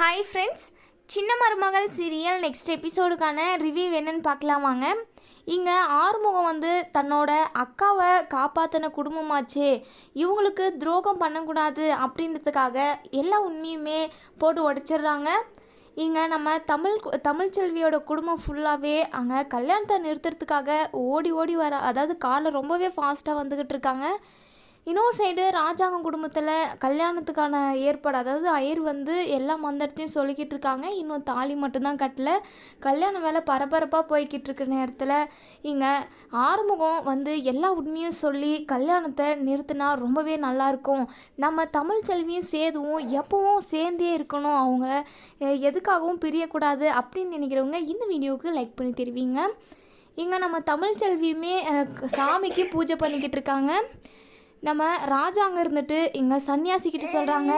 Hi friends சின்ன மருமகள் serial next எபிசோடுக்கான review என்னன்னு பார்க்கலாம் வாங்க. இங்கே ஆறுமுகம் வந்து தன்னோட அக்காவை காப்பாற்றின குடும்பமாச்சே. இவங்களுக்கு துரோகம் பண்ணக்கூடாது அப்படின்றதுக்காக எல்லா உண்மையுமே போட்டு உடச்சிடுறாங்க. இங்கே நம்ம தமிழ் தமிழ் தமிழ்ச்செல்வியோட குடும்பம் ஃபுல்லாகவே அங்கே கல்யாணத்தை நிறுத்துறதுக்காக ஓடி ஓடி வர அதாவது காரில் ரொம்பவே ஃபாஸ்ட்டாக வந்துக்கிட்டு இருக்காங்க. இன்னொரு சைடு ராஜாங்கம் குடும்பத்தில் கல்யாணத்துக்கான ஏற்பாடு அதாவது அயர் வந்து எல்லா மந்திரத்தையும் சொல்லிக்கிட்டு இருக்காங்க. இன்னும் தாலி மட்டும்தான் கட்டல. கல்யாண வேலை பரபரப்பாக போய்கிட்டு இருக்க நேரத்தில் இங்கே ஆறுமுகம் வந்து எல்லா உண்மையும் சொல்லி கல்யாணத்தை நிறுத்தினா ரொம்பவே நல்லாயிருக்கும் நம்ம தமிழ் செல்வியும் சேதுவும் எப்பவும் சேர்ந்தே இருக்கணும். அவங்க எதுக்காகவும் பிரியக்கூடாது அப்படின்னு நினைக்கிறவங்க இந்த வீடியோவுக்கு லைக் பண்ணி தெரிவிங்க. இங்கே நம்ம தமிழ் செல்வியுமே சாமிக்கு பூஜை பண்ணிக்கிட்டு இருக்காங்க. நம்ம ராஜா அங்கே இருந்துட்டு இங்கே சன்னியாசி கிட்ட சொல்கிறாங்க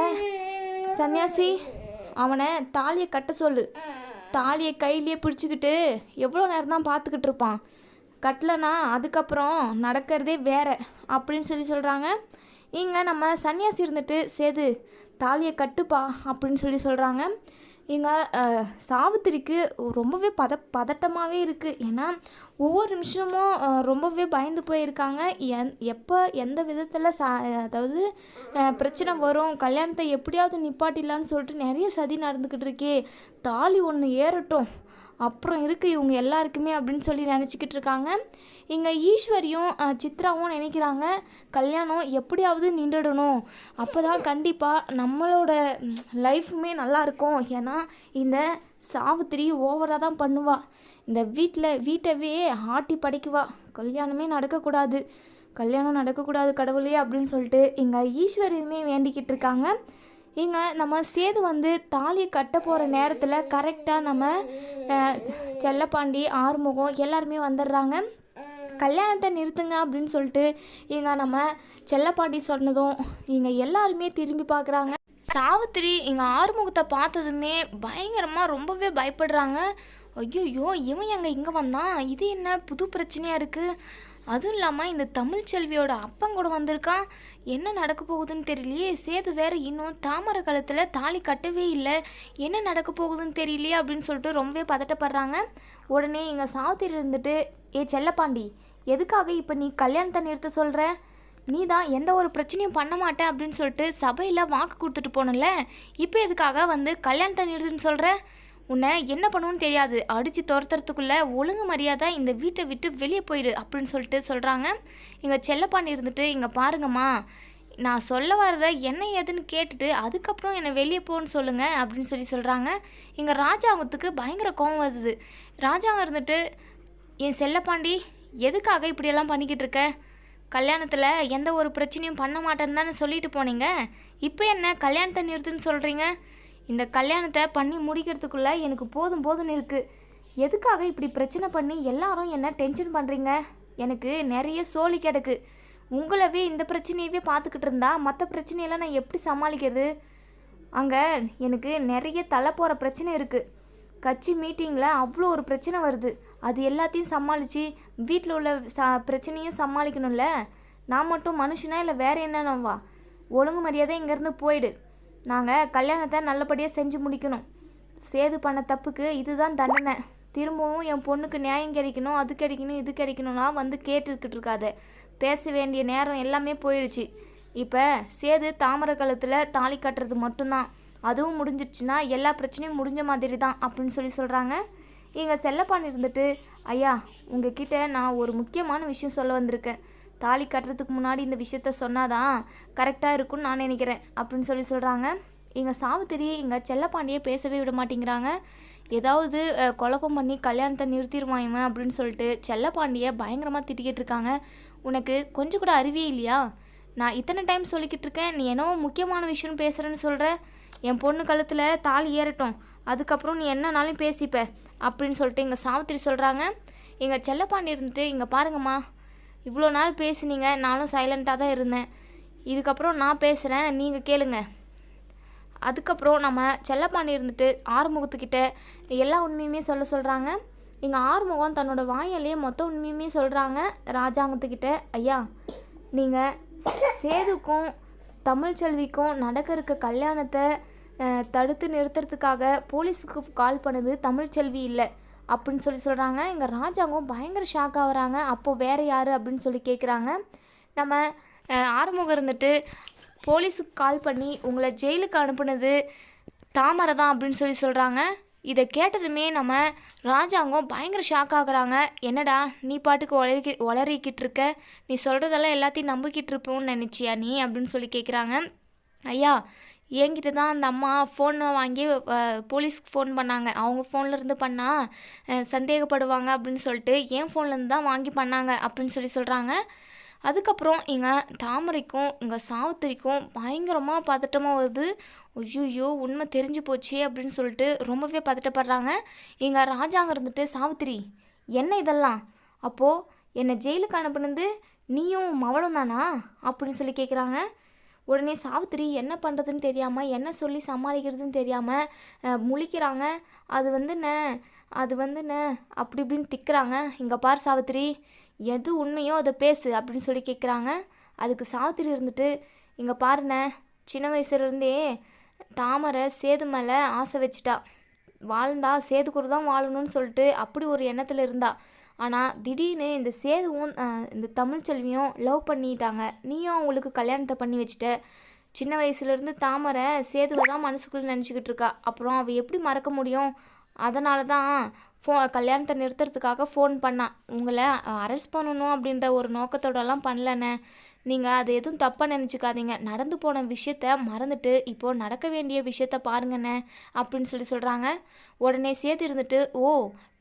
சன்னியாசி அவனை தாலியை கட்ட சொல்லு. தாலியை கையிலேயே பிடிச்சிக்கிட்டு எவ்வளோ நேரம் தான் பார்த்துக்கிட்டு இருப்பான். கட்டலனா அதுக்கப்புறம் நடக்கிறதே வேற அப்படின்னு சொல்லி சொல்கிறாங்க இங்கே நம்ம சன்னியாசி இருந்துட்டு சேது தாலியை கட்டுப்பா அப்படின்னு சொல்லி சொல்கிறாங்க இங்கே சாவித்திரிக்கு ரொம்பவே பத பதட்டமாகவே இருக்குது ஏன்னா ஒவ்வொரு நிமிஷமும் ரொம்பவே பயந்து போயிருக்காங்க. எந் எப்போ எந்த விதத்தில் சா அதாவது பிரச்சனை வரும் கல்யாணத்தை எப்படியாவது நிப்பாட்டிடலான்னு சொல்லிட்டு நிறைய சதி நடந்துக்கிட்டு இருக்கே. தாலி ஒன்று ஏறட்டும். அப்புறம் இருக்குது இவங்க எல்லாருக்குமே அப்படின்னு சொல்லி நினச்சிக்கிட்டு இருக்காங்க. இங்கே ஈஸ்வரியும் சித்ராவும் நினைக்கிறாங்க கல்யாணம் எப்படியாவது நின்றுடணும். அப்போ தான் கண்டிப்பாக நம்மளோட லைஃப்புமே நல்லாயிருக்கும் ஏன்னா இந்த சாவித்திரி ஓவராக தான் பண்ணுவா. இந்த வீட்டில் வீட்டவே ஆட்டி படைக்குவா. கல்யாணமே நடக்கக்கூடாது. கல்யாணம் நடக்கக்கூடாது கடவுளே அப்படின்னு சொல்லிட்டு இங்கே ஈஸ்வரியுமே வேண்டிக்கிட்டு இருக்காங்க. இங்கே நம்ம சேது வந்து தாலியை கட்ட போகிற நேரத்தில் கரெக்டாக நம்ம செல்லப்பாண்டி ஆறுமுகம் எல்லாருமே வந்துடுறாங்க. கல்யாணத்தை நிறுத்துங்க அப்படின்னு சொல்லிட்டு இங்கே நம்ம செல்லப்பாண்டி சொன்னதும் இங்கே எல்லாருமே திரும்பி பார்க்குறாங்க சாவித்திரி இங்கே ஆறுமுகத்தை பார்த்ததுமே பயங்கரமாக ரொம்பவே பயப்படுறாங்க. ஐயோ இவன் எங்கே இங்கே வந்தான்? இது என்ன புது பிரச்சனையாக இருக்குது அதுவும் இல்லாமல் இந்த தமிழ்ச்செல்வியோட அப்பன் கூட வந்திருக்கான் என்ன நடக்க போகுதுன்னு தெரியலையே. சேது வேற இன்னும் தாமரை காலத்தில் தாலி கட்டவே இல்லை. என்ன நடக்க போகுதுன்னு தெரியலையே அப்படின்னு சொல்லிட்டு ரொம்பவே பதட்டப்படுறாங்க. உடனே எங்கள் சாவுத்திரி இருந்துட்டு ஏ செல்லப்பாண்டி எதுக்காக இப்போ நீ கல்யாணத்தை நிறுத்த சொல்கிற நீ தான் எந்த ஒரு பிரச்சனையும் பண்ண மாட்டேன் அப்படின்னு சொல்லிட்டு சபையில் வாக்கு கொடுத்துட்டு போனல இப்போ எதுக்காக வந்து கல்யாணத்தை நிறுத்துன்னு சொல்கிற உன்னை என்ன பண்ணுன்னு தெரியாது. அடித்து துரத்துறதுக்குள்ளே ஒழுங்கு மரியாதை இந்த வீட்டை விட்டு வெளியே போயிடு அப்படின்னு சொல்லிட்டு சொல்கிறாங்க இங்கே செல்லப்பாண்டி இருந்துட்டு இங்கே பாருங்கம்மா நான் சொல்ல வரத என்ன ஏதுன்னு கேட்டுட்டு அதுக்கப்புறம் என்னை வெளியே போன்னு சொல்லுங்கள் அப்படின்னு சொல்லி சொல்கிறாங்க இங்கே ராஜாங்கத்துக்கு பயங்கர கோவம் வருது. ராஜாங்கம் இருந்துட்டு என் செல்லப்பாண்டி எதுக்காக இப்படியெல்லாம் பண்ணிக்கிட்டு இருக்க? கல்யாணத்தில் எந்த ஒரு பிரச்சனையும் பண்ண மாட்டேன்னு தானே சொல்லிட்டு போனீங்க. இப்போ என்ன கல்யாணத்தை நிறுத்துன்னு சொல்கிறீங்க இந்த கல்யாணத்தை பண்ணி முடிக்கிறதுக்குள்ளே எனக்கு போதும் போதும்னு இருக்குது எதுக்காக இப்படி பிரச்சனை பண்ணி எல்லாரும் என்ன டென்ஷன் பண்ணுறீங்க எனக்கு நிறைய சோழி கிடக்கு. உங்களவே இந்த பிரச்சனையவே பார்த்துக்கிட்டு இருந்தா மற்ற பிரச்சனையெல்லாம் நான் எப்படி சமாளிக்கிறது? அங்கே எனக்கு நிறைய தலை போகிற பிரச்சனை இருக்குது கட்சி மீட்டிங்கில் அவ்வளோ ஒரு பிரச்சனை வருது. அது எல்லாத்தையும் சமாளித்து வீட்டில் உள்ள ச பிரச்சனையும் சமாளிக்கணும்ல? நான் மட்டும் மனுஷனா இல்லை வேறு என்னன்னவா? ஒழுங்கு மரியாதை இங்கேருந்து போயிடு. நாங்கள் கல்யாணத்தை நல்லபடியாக செஞ்சு முடிக்கணும். சேது பண்ண தப்புக்கு இதுதான் தண்டனை. திரும்பவும் என் பொண்ணுக்கு நியாயம் கிடைக்கணும் அது கிடைக்கணும் இது கிடைக்கணும்னா வந்து கேட்டுக்கிட்டு இருக்காத. பேச வேண்டிய நேரம் எல்லாமே போயிடுச்சு இப்போ சேது தாமரை கழுத்தில் தாலி கட்டுறது மட்டும்தான். அதுவும் முடிஞ்சிடுச்சுன்னா எல்லா பிரச்சனையும் முடிஞ்ச மாதிரி தான் அப்படின்னு சொல்லி சொல்கிறாங்க இங்கே செல்லப்பான் இருந்துட்டு ஐயா உங்ககிட்ட நான் ஒரு முக்கியமான விஷயம் சொல்ல வந்திருக்கேன். தாலி கட்டுறதுக்கு முன்னாடி இந்த விஷயத்த சொன்னாதான் கரெக்டாக இருக்கும்னு நான் நினைக்கிறேன் அப்படின்னு சொல்லி சொல்கிறாங்க எங்கள் சாவித்திரி இங்கே செல்லப்பாண்டியை பேசவே விட மாட்டேங்கிறாங்க. ஏதாவது குழப்பம் பண்ணி கல்யாணத்தை நிறுத்திடுவான் இவன் அப்படின்னு சொல்லிட்டு செல்லப்பாண்டியை பயங்கரமாக திட்டிக்கிட்டு இருக்காங்க. உனக்கு கொஞ்சம் கூட அறிவே இல்லையா? நான் இத்தனை டைம் சொல்லிக்கிட்டு இருக்கேன் நீ என்னவோ முக்கியமான விஷயம்னு பேசுகிறேன்னு சொல்கிறேன் என் பொண்ணு கழுத்தில் தாலி ஏறட்டும் அதுக்கப்புறம் நீ என்னனாலும் பேசிப்ப அப்படின்னு சொல்லிட்டு இங்கே சாவித்திரி சொல்கிறாங்க எங்கள் செல்லப்பாண்டி இருந்துட்டு இங்கே பாருங்கம்மா இவ்வளோ நேரம் பேசுனீங்க நானும் சைலண்ட்டாக தான் இருந்தேன். இதுக்கப்புறம் நான் பேசுகிறேன் நீங்கள் கேளுங்க. அதுக்கப்புறம் நம்ம செல்லப்பாண்டி இருந்துட்டு ஆறுமுகத்துக்கிட்ட எல்லா உண்மையுமே சொல்ல சொல்கிறாங்க எங்கள் ஆறுமுகம் தன்னோட வாயிலேயே மொத்த உண்மையுமே சொல்கிறாங்க ராஜாங்கத்துக்கிட்ட. ஐயா நீங்கள் சேதுக்கும் தமிழ்ச்செல்விக்கும் நடக்க இருக்க கல்யாணத்தை தடுத்து நிறுத்துறதுக்காக போலீஸுக்கு கால் பண்ணது தமிழ்ச்செல்வி இல்லை. அப்படின்னு சொல்லி சொல்கிறாங்க இங்கே ராஜாவும் பயங்கர ஷாக் ஆகுறாங்க அப்போது வேறு யார் அப்படின்னு சொல்லி கேட்குறாங்க நம்ம ஆறுமுகம் இருந்துட்டு போலீஸுக்கு கால் பண்ணி உங்களை ஜெயிலுக்கு அனுப்புனது தாமரை தான் அப்படின்னு சொல்லி சொல்கிறாங்க இதை கேட்டதுமே நம்ம ராஜாங்கம் பயங்கர ஷாக் ஆகுறாங்க. என்னடா நீ பாட்டுக்கு உளறி ஒளறிக்கிட்டு இருக்க. நீ சொல்கிறதெல்லாம் எல்லாத்தையும் நம்பிக்கிட்டு இருப்போம்னு நினச்சியா நீ அப்படின்னு சொல்லி கேட்குறாங்க ஐயா என்கிட்ட தான் அந்த அம்மா ஃபோன் வாங்கி போலீஸ்க்கு ஃபோன் பண்ணாங்க. அவங்க ஃபோன்ல இருந்து பண்ணால் சந்தேகப்படுவாங்க அப்படின்னு சொல்லிட்டு என் ஃபோன்லேருந்து தான் வாங்கி பண்ணாங்க அப்படின்னு சொல்லி சொல்கிறாங்க அதுக்கப்புறம் இங்கே தாமரைக்கும் இங்கே சாவித்திரிக்கும் பயங்கரமாக பதட்டமாக வருது. ஐயோ உண்மை தெரிஞ்சு போச்சே அப்படின்னு சொல்லிட்டு ரொம்பவே பதட்டப்படுறாங்க. இங்கே ராஜாங்க இருந்துட்டு சாவித்திரி என்ன இதெல்லாம்? அப்போது என்னை ஜெயிலுக்கு அனுப்புனது நீயும் மவளும் தானா? அப்படின்னு சொல்லி கேட்குறாங்க உடனே சாவித்திரி என்ன பண்ணுறதுன்னு தெரியாமல் என்ன சொல்லி சமாளிக்கிறதுன்னு தெரியாமல் முழிக்கிறாங்க. அது வந்துண்ணே அது வந்துண்ணே அப்படி இப்படின்னு திக்கிறாங்க. இங்கே பார் சாவித்திரி எது உண்மையோ அதை பேசு அப்படின்னு சொல்லி கேட்குறாங்க அதுக்கு சாவித்திரி இருந்துட்டு இங்கே பாருண்ணே சின்ன வயசுலேருந்தே தாமரை சேது மேலே ஆசை வச்சுட்டா. வாழ்ந்தா சேதுக்குரு தான் வாழணும்னு சொல்லிட்டு அப்படி ஒரு எண்ணத்தில் இருந்தா. ஆனால் திடீர்னு இந்த சேதுவும் இந்த தமிழ்ச்செல்வியும் லவ் பண்ணிட்டாங்க. நீயும் அவங்களுக்கு கல்யாணத்தை பண்ணி வச்சுட்ட. சின்ன வயசுலேருந்து தாமரை சேதுவை தான் மனசுக்குள்ளே நினச்சிக்கிட்டு இருக்கா. அப்புறம் அவள் எப்படி மறக்க முடியும்? அதனால தான் ஃபோ கல்யாணத்தை நிறுத்துறதுக்காக ஃபோன் பண்ணான் உங்களை அரெஸ்ட் பண்ணணும் அப்படின்ற ஒரு நோக்கத்தோடலாம் பண்ணலண்ணே. நீங்கள் அது எதுவும் தப்பாக நினச்சிக்காதீங்க. நடந்து போன விஷயத்த மறந்துட்டு இப்போது நடக்க வேண்டிய விஷயத்த பாருங்கண்ணே அப்படின்னு சொல்லி சொல்கிறாங்க உடனே சேர்த்து இருந்துட்டு ஓ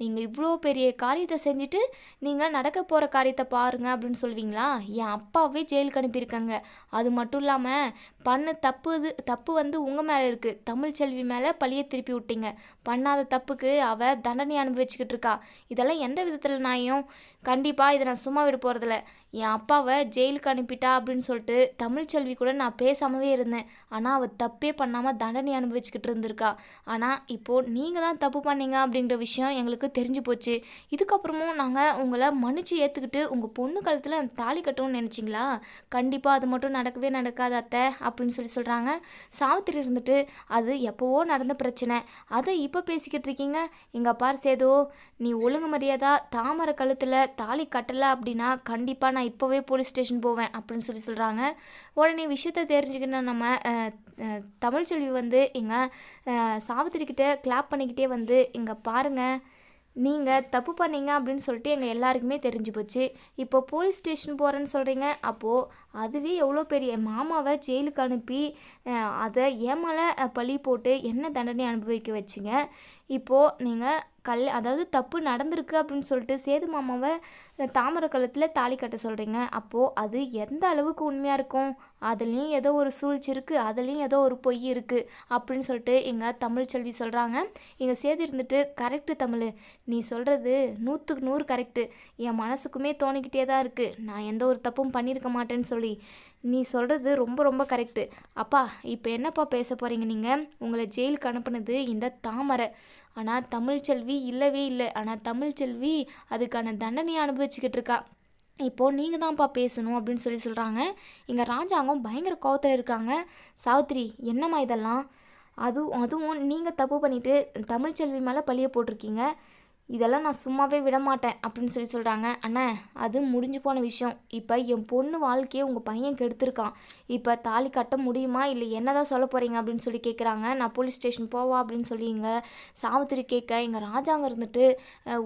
நீங்கள் இவ்வளோ பெரிய காரியத்தை செஞ்சுட்டு நீங்கள் நடக்க போகிற காரியத்தை பாருங்க அப்படின்னு சொல்வீங்களா? என் அப்பாவே ஜெயிலுக்கு அனுப்பியிருக்காங்க. அது மட்டும் இல்லாமல் பண்ண தப்பு இது தப்பு வந்து உங்கள் மேலே இருக்குது தமிழ்ச்செல்வி மேலே பழியை திருப்பி விட்டீங்க. பண்ணாத தப்புக்கு அவள் தண்டனை அனுபவிச்சுக்கிட்டு இருக்கா. இதெல்லாம் எந்த விதத்தில் நாயும் கண்டிப்பாக இதை நான் சும்மா விட போகிறதில்ல என் அப்பாவை ஜெயிலுக்கு அனுப்பிட்டா அப்படின்னு சொல்லிட்டு தமிழ்ச்செல்வி கூட நான் பேசாமவே இருந்தேன். ஆனால் அவள் தப்பே பண்ணாமல் தண்டனை அனுபவிச்சுக்கிட்டு இருந்திருக்கா. ஆனால் இப்போது நீங்கள் தான் தப்பு பண்ணீங்க அப்படிங்கிற விஷயம் எங்களுக்கு தெரிஞ்சு போச்சு. இதுக்கப்புறமும் நாங்கள் உங்களை மன்னிச்சு ஏற்றுக்கிட்டு உங்கள் பொண்ணு கழுத்தில் தாலி கட்டணும்னு நினச்சிங்களா? கண்டிப்பாக அது மட்டும் நடக்கவே நடக்காது அத்தை அப்படின்னு சொல்லி சொல்கிறாங்க சாவித்திரி இருந்துட்டு அது எப்போவோ நடந்த பிரச்சனை. அதை இப்போ பேசிக்கிட்டு இருக்கீங்க? எங்கள் பார் சேதோ நீ ஒழுங்கு மரியாதா தாமரை கழுத்தில் தாலி கட்டலை அப்படின்னா கண்டிப்பாக நான் இப்போவே போலீஸ் ஸ்டேஷன் போவேன் அப்படின்னு சொல்லி சொல்கிறாங்க உடனே விஷயத்த தெரிஞ்சுக்கின நம்ம தமிழ்ச்செல்வி வந்து எங்கள் சாவித்திரிக்கிட்ட கிளாப் பண்ணிக்கிட்டே வந்து இங்கே பாருங்கள் நீங்கள் தப்பு பண்ணீங்க அப்படின்னு சொல்லிட்டு எங்கள் எல்லாருக்குமே தெரிஞ்சு போச்சு. இப்போ போலீஸ் ஸ்டேஷன் போகிறேன்னு சொல்கிறீங்க அப்போது அதுவே எவ்வளோ பெரிய என் மாமாவை ஜெயிலுக்கு அனுப்பி அதை ஏமால பழி போட்டு என்ன தண்டனை அனுபவிக்க வச்சிங்க? இப்போது நீங்கள் கல் அதாவது தப்பு நடந்திருக்கு அப்படின்னு சொல்லிட்டு சேது மாமாவை தாமரை கழுத்தில் தாலி கட்ட சொல்கிறீங்க அப்போது அது எந்த அளவுக்கு உண்மையாக இருக்கும்? அதுலேயும் ஏதோ ஒரு சூழ்ச்சி இருக்குது அதுலேயும் ஏதோ ஒரு பொய் இருக்குது அப்படின்னு சொல்லிட்டு எங்கள் தமிழ்ச்செல்வி சொல்கிறாங்க எங்கள் சேதி இருந்துட்டு கரெக்டு தமிழ். நீ சொல்கிறது நூற்றுக்கு நூறு கரெக்டு என் மனசுக்குமே தோணிக்கிட்டே தான் இருக்குது நான் எந்த ஒரு தப்பும் பண்ணியிருக்க மாட்டேன்னு சொல்லி. நீ சொல்கிறது ரொம்ப ரொம்ப கரெக்டு அப்பா இப்போ என்னப்பா பேச போகிறீங்க நீங்கள் உங்களை ஜெயிலுக்கு அனுப்புனது இந்த தாமரை. ஆனால் தமிழ்ச்செல்வி இல்லவே இல்லை. ஆனால் தமிழ்ச்செல்வி அதுக்கான தண்டனையை வச்சுக்கிட்டு இருக்கா. இப்போது நீங்கள் தான்ப்பா பேசணும் அப்படின்னு சொல்லி சொல்கிறாங்க இங்கே ராஜாங்கம் பயங்கர கோவத்தில் இருக்காங்க. சாவித்திரி என்னம்மா இதெல்லாம்? அதுவும் அதுவும் நீங்கள் தப்பு பண்ணிவிட்டு தமிழ்ச்செல்வி மேலே பழிய போட்டிருக்கீங்க. இதெல்லாம் நான் சும்மாவே விட மாட்டேன் அப்படின்னு சொல்லி சொல்கிறாங்க அண்ணே அது முடிஞ்சு போன விஷயம். இப்போ என் பொண்ணு வாழ்க்கையை உங்கள் பையன் கெடுத்திருக்கான். இப்போ தாலி கட்ட முடியுமா? இல்லை என்னதான் சொல்ல போகிறீங்க அப்படின்னு சொல்லி கேட்குறாங்க நான் போலீஸ் ஸ்டேஷன் போவா அப்படின்னு சொல்லி இங்கே சாவித்திரி கேட்க எங்கள் ராஜாங்க இருந்துட்டு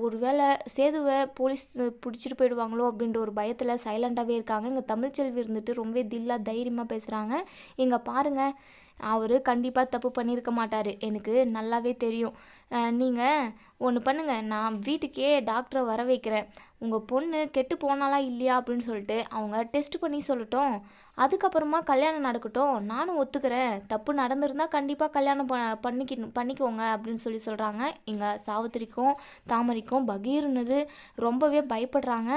ஒரு வேளை சேதுவை போலீஸ் பிடிச்சிட்டு போயிடுவாங்களோ? அப்படின்ற ஒரு பயத்தில் சைலண்ட்டாகவே இருக்காங்க. இங்கே தமிழ்ச்செல்வி இருந்துட்டு ரொம்பவே தில்லா தைரியமாக பேசுகிறாங்க இங்கே பாருங்கள் அவர் கண்டிப்பாக தப்பு பண்ணியிருக்க மாட்டார். எனக்கு நல்லாவே தெரியும். நீங்கள் ஒன்று பண்ணுங்கள் நான் வீட்டுக்கே டாக்டரை வர வைக்கிறேன். உங்கள் பொண்ணு கெட்டு போனாலா இல்லையா அப்படின்னு சொல்லிட்டு அவங்க டெஸ்ட் பண்ணி சொல்லட்டும். அதுக்கப்புறமா கல்யாணம் நடக்கட்டும். நானும் ஒத்துக்கிறேன். தப்பு நடந்திருந்தால் கண்டிப்பாக கல்யாணம் ப பண்ணிக்க பண்ணிக்கோங்க அப்படின்னு சொல்லி சொல்கிறாங்க இங்கே சாவித்திரிக்கும் தாமரைக்கும் பகீர்னது ரொம்பவே பயப்படுறாங்க.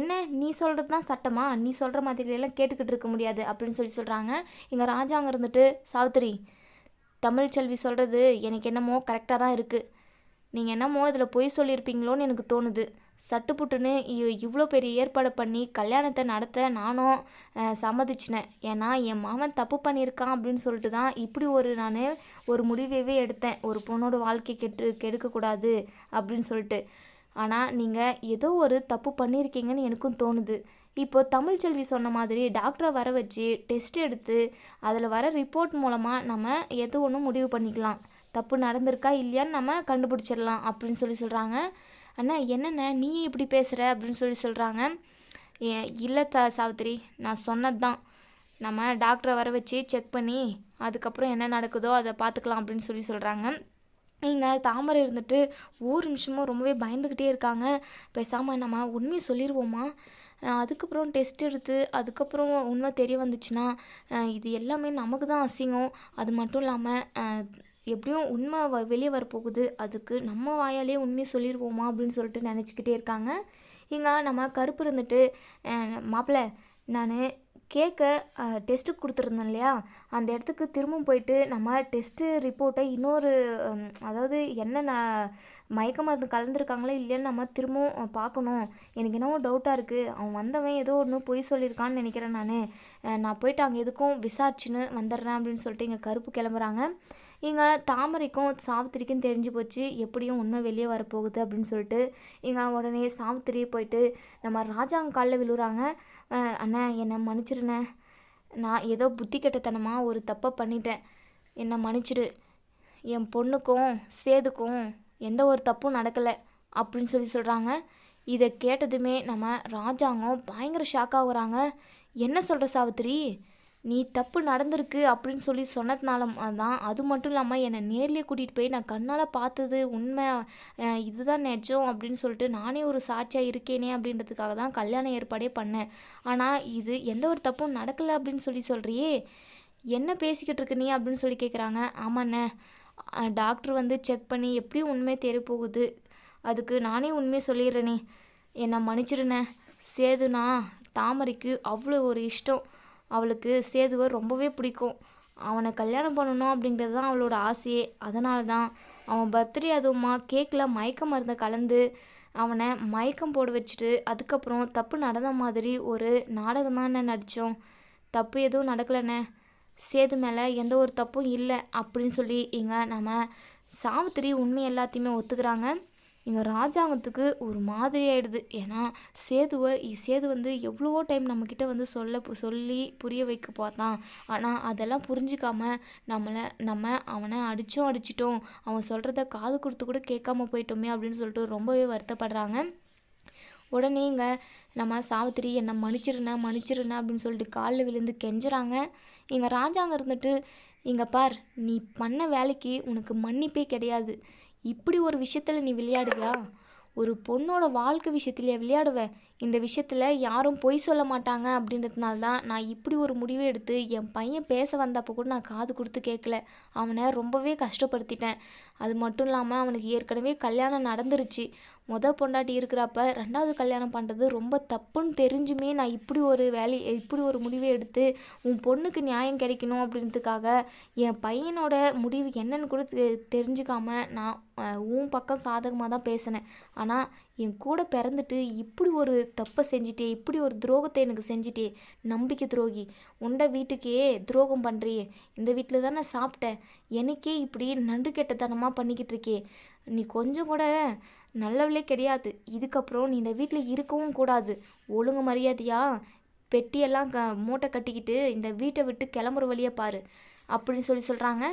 என்ன நீ சொல்கிறது தான் சட்டமா? நீ சொல்கிற மாதிரியெல்லாம் கேட்டுக்கிட்டு இருக்க முடியாது அப்படின்னு சொல்லி சொல்கிறாங்க இங்கே ராஜாங்க இருந்துட்டு சாவித்திரி தமிழ்ச்செல்வி சொல்கிறது எனக்கு என்னமோ கரெக்டாக தான் இருக்குது நீங்கள் என்னமோ இதில் பொய் சொல்லியிருப்பீங்களோன்னு எனக்கு தோணுது. சட்டுப்புட்டுன்னு இவ்வளோ பெரிய ஏற்பாடு பண்ணி கல்யாணத்தை நடத்த நானும் சம்மதிச்சினேன். ஏன்னா என் மாமன் தப்பு பண்ணியிருக்கான் அப்படின்னு சொல்லிட்டு தான் இப்படி ஒரு நான் ஒரு முடிவையே எடுத்தேன். ஒரு பொண்ணோட வாழ்க்கை கெட்டு கெடுக்கக்கூடாது அப்படின்னு சொல்லிட்டு. ஆனால் நீங்கள் ஏதோ ஒரு தப்பு பண்ணியிருக்கீங்கன்னு எனக்கும் தோணுது. இப்போ தமிழ்ச்செல்வி சொன்ன மாதிரி டாக்டரை வர வச்சு டெஸ்ட் எடுத்து அதில் வர ரிப்போர்ட் மூலமாக நம்ம எது ஒன்றும் முடிவு பண்ணிக்கலாம். தப்பு நடந்திருக்கா இல்லையான்னு நம்ம கண்டுபிடிச்சிடலாம் அப்படின்னு சொல்லி சொல்கிறாங்க அண்ணா என்னண்ணே நீ இப்படி பேசுகிற அப்படின்னு சொல்லி சொல்கிறாங்க இல்லை த சாவித்திரி நான் சொன்னது தான் நம்ம டாக்டரை வர வச்சு செக் பண்ணி அதுக்கப்புறம் என்ன நடக்குதோ அதை பார்த்துக்கலாம் அப்படின்னு சொல்லி சொல்கிறாங்க இங்கே தாமரை இருந்துட்டு ஒரு நிமிஷமும் ரொம்பவே பயந்துக்கிட்டே இருக்காங்க. பேசாமல் நம்ம உண்மையை சொல்லிடுவோமா அதுக்கப்புறம் டெஸ்ட் எடுத்து அதுக்கப்புறம் உண்மை தெரிய வந்துச்சுன்னா இது எல்லாமே நமக்கு தான் அசிங்கம். அது மட்டும் இல்லாமல் எப்படியும் உண்மை வ வெளியே வரப்போகுது. அதுக்கு நம்ம வாயாலே உண்மையை சொல்லிடுவோமா அப்படின்னு சொல்லிட்டு நினச்சிக்கிட்டே இருக்காங்க. இங்கே நம்ம கருப்பு இருந்துட்டு மாப்பிள்ளை நான் கேட்க டெஸ்ட்டு கொடுத்துருந்தேன் இல்லையா? அந்த இடத்துக்கு திரும்பவும் போயிட்டு நம்ம டெஸ்ட்டு ரிப்போர்ட்டை இன்னொரு அதாவது என்ன நான் மயக்க மருந்து கலந்துருக்காங்களா இல்லையான்னு நம்ம திரும்பவும் பார்க்கணும். எனக்கு என்னவோ டவுட்டாக இருக்குது அவன் வந்தவன் ஏதோ ஒன்று பொய் சொல்லியிருக்கான்னு நினைக்கிறேன் நான். நான் போயிட்டு அங்கே எதுக்கும் விசாரிச்சுன்னு வந்துடுறேன் அப்படின்னு சொல்லிட்டு இங்கே கருப்பு கிளம்புறாங்க. இங்கே தாமரைக்கும் சாவித்திரிக்கும் தெரிஞ்சு போச்சு. எப்படியும் உண்மை வெளியே வரப்போகுது அப்படின்னு சொல்லிட்டு இங்கே உடனே சாவித்திரி போயிட்டு நம்ம ராஜாங்க காலில் விழுறாங்க. அஹ் அண்ணா என்னை மன்னிச்சிருண்ணே. நான் ஏதோ புத்தி கெட்டத்தனமாக ஒரு தப்பை பண்ணிட்டேன். என்னை மன்னிச்சிடு. என் பொண்ணுக்கும் சேதுக்கும் எந்த ஒரு தப்பும் நடக்கலை அப்படின்னு சொல்லி சொல்கிறாங்க இதை கேட்டதுமே நம்ம ராஜாங்கம் பயங்கர ஷாக் ஆகுறாங்க. என்ன சொல்கிற சாவித்திரி? நீ தப்பு நடந்திருக்கு அப்படின்னு சொல்லி சொன்னதுனால தான் அது மட்டும் இல்லாமல் என்னை நேர்லேயே கூட்டிகிட்டு போய் நான் கண்ணால் பார்த்தது உண்மை இதுதான் நிஜம் அப்படின்னு சொல்லிட்டு நானே ஒரு சாட்சியாக இருக்கேனே அப்படின்றதுக்காக தான் கல்யாண ஏற்பாடே பண்ணேன். ஆனால் இது எந்த ஒரு தப்பும் நடக்கலை அப்படின்னு சொல்லி சொல்கிறியே என்ன பேசிக்கிட்டு இருக்க நீ அப்படின்னு சொல்லி கேட்குறாங்க ஆமாண்ணே டாக்டர் வந்து செக் பண்ணி எப்படியும் உண்மை தெரிய போகுது. அதுக்கு நானே உண்மையை சொல்லிடுறேனே. என்னை மன்னிச்சிடுண்ணே. சேதுனா தாமரைக்கு அவ்வளோ ஒரு இஷ்டம். அவளுக்கு சேதுவை ரொம்பவே பிடிக்கும். அவனை கல்யாணம் பண்ணணும் அப்படிங்கிறது தான் அவளோட ஆசையே. அதனால தான் அவன் பர்த்டே அதுவுமா கேக்கில் மயக்க மருந்தை கலந்து அவனை மயக்கம் போட வச்சுட்டு அதுக்கப்புறம் தப்பு நடந்த மாதிரி ஒரு நாடகம் தானே நடித்தோம். தப்பு எதுவும் நடக்கலைண்ணே. சேது மேலே எந்த ஒரு தப்பும் இல்லை அப்படின்னு சொல்லி இங்கே நம்ம சாவித்திரி உண்மை எல்லாத்தையுமே ஒத்துக்கிறாங்க. இங்கே ராஜாங்கத்துக்கு ஒரு மாதிரி ஆகிடுது ஏன்னா சேதுவை இ- சேது வந்து எவ்வளவோ டைம் நம்மக்கிட்ட வந்து சொல்ல சொல்லி புரிய வைக்க பார்த்தான். ஆனால் அதெல்லாம் புரிஞ்சிக்காம நம்மளை நம்ம அவனை அடித்தோம் அடிச்சிட்டோம். அவன் சொல்கிறத காது கொடுத்து கூட கேட்காம போயிட்டோமே அப்படின்னு சொல்லிட்டு ரொம்பவே வருத்தப்படுறாங்க. உடனே இங்கே நம்ம சாவித்திரி என்னை மன்னிச்சிருண்ணா மன்னிச்சிருண்ணா அப்படின்னு சொல்லிட்டு காலில் விழுந்து கெஞ்சுறாங்க. இங்கே ராஜாங்க இருந்துட்டு இங்கே பார் நீ பண்ண வேலைக்கு உனக்கு மன்னிப்பே கிடையாது. இப்படி ஒரு விஷயத்தில் நீ விளையாடுவியா? ஒரு பொண்ணோட வாழ்க்கை விஷயத்திலே விளையாடுவேன் இந்த விஷயத்தில் யாரும் பொய் சொல்ல மாட்டாங்க அப்படின்றதுனால தான் நான் இப்படி ஒரு முடிவை எடுத்து என் பையன் பேச வந்தப்போ கூட நான் காது கொடுத்து கேட்கல. அவனை ரொம்பவே கஷ்டப்படுத்திட்டேன். அது மட்டும் இல்லாமல் அவனுக்கு ஏற்கனவே கல்யாணம் நடந்துருச்சு. முத பொண்டாட்டி இருக்கிறப்ப ரெண்டாவது கல்யாணம் பண்ணுறது ரொம்ப தப்புன்னு தெரிஞ்சுமே நான் இப்படி ஒரு வேலை இப்படி ஒரு முடிவை எடுத்து உன் பொண்ணுக்கு நியாயம் கிடைக்கணும் அப்படின்றதுக்காக என் பையனோட முடிவு என்னன்னு கூட தெ- தெரிஞ்சுக்காம நான் உன் பக்கம் சாதகமாக தான் பேசினேன். ஆனால் என் கூட பிறந்துட்டு இப்படி ஒரு தப்பை செஞ்சிட்டே இப்படி ஒரு துரோகத்தை எனக்கு செஞ்சிட்டே. நம்பிக்கை துரோகி. உண்ட வீட்டுக்கே துரோகம் பண்ணுறியே இந்த வீட்டில் தானே சாப்பிட்டேன். எனக்கே இப்படி நண்டு கெட்டத்தனமாக பண்ணிக்கிட்டு இருக்கே. நீ கொஞ்சம் கூட நல்லவளே கிடையாது. இதுக்கப்புறம் நீ இந்த வீட்டில் இருக்கவும் கூடாது. ஒழுங்கு மரியாதையா பெட்டியெல்லாம் க மூட்டை கட்டிக்கிட்டு இந்த வீட்டை விட்டு கிளம்புற வழியை பாரு. அப்படின்னு சொல்லி சொல்கிறாங்க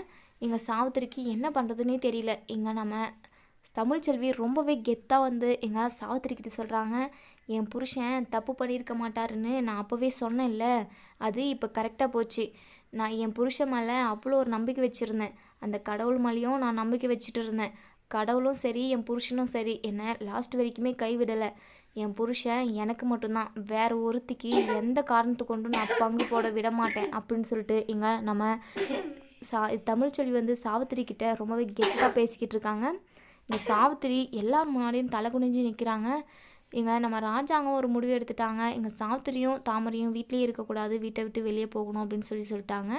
எங்கள் சாவித்திரிக்கு என்ன பண்ணுறதுனே தெரியல. இங்கே நம்ம தமிழ்ச்செல்வி ரொம்பவே கெத்தாக வந்து எங்கள் சாவித்திரிக்கிட்ட சொல்கிறாங்க என் புருஷன் தப்பு பண்ணியிருக்க மாட்டாருன்னு நான் அப்போவே சொன்னேன்ல அது இப்போ கரெக்டாக போச்சு. நான் என் புருஷன் மேலே அவ்வளோ ஒரு நம்பிக்கை வச்சுருந்தேன். அந்த கடவுள் மேலேயும் நான் நம்பிக்கை வச்சுட்டு இருந்தேன். கடவுளும் சரி என் புருஷனும் சரி என்னை லாஸ்ட் வரைக்குமே கைவிடலை. என் புருஷன் எனக்கு மட்டும்தான். வேற ஒருத்திக்கு எந்த காரணத்தை கொண்டும் நான் பங்கு போட விட மாட்டேன் அப்படின்னு சொல்லிட்டு இங்கே நம்ம சா தமிழ்ச்செல்வி வந்து சாவித்திரி கிட்ட ரொம்பவே கெத்தாக பேசிக்கிட்டு இருக்காங்க. இந்த சாவித்திரி எல்லார் முன்னாடியும் தலை குனிஞ்சு நிற்கிறாங்க இங்கே நம்ம ராஜாங்கம் ஒரு முடிவு எடுத்துட்டாங்க. எங்கள் சாவித்திரியும் தாமரையும் வீட்லேயே இருக்கக்கூடாது. வீட்டை விட்டு வெளியே போகணும் அப்படின்னு சொல்லி சொல்லிட்டாங்க.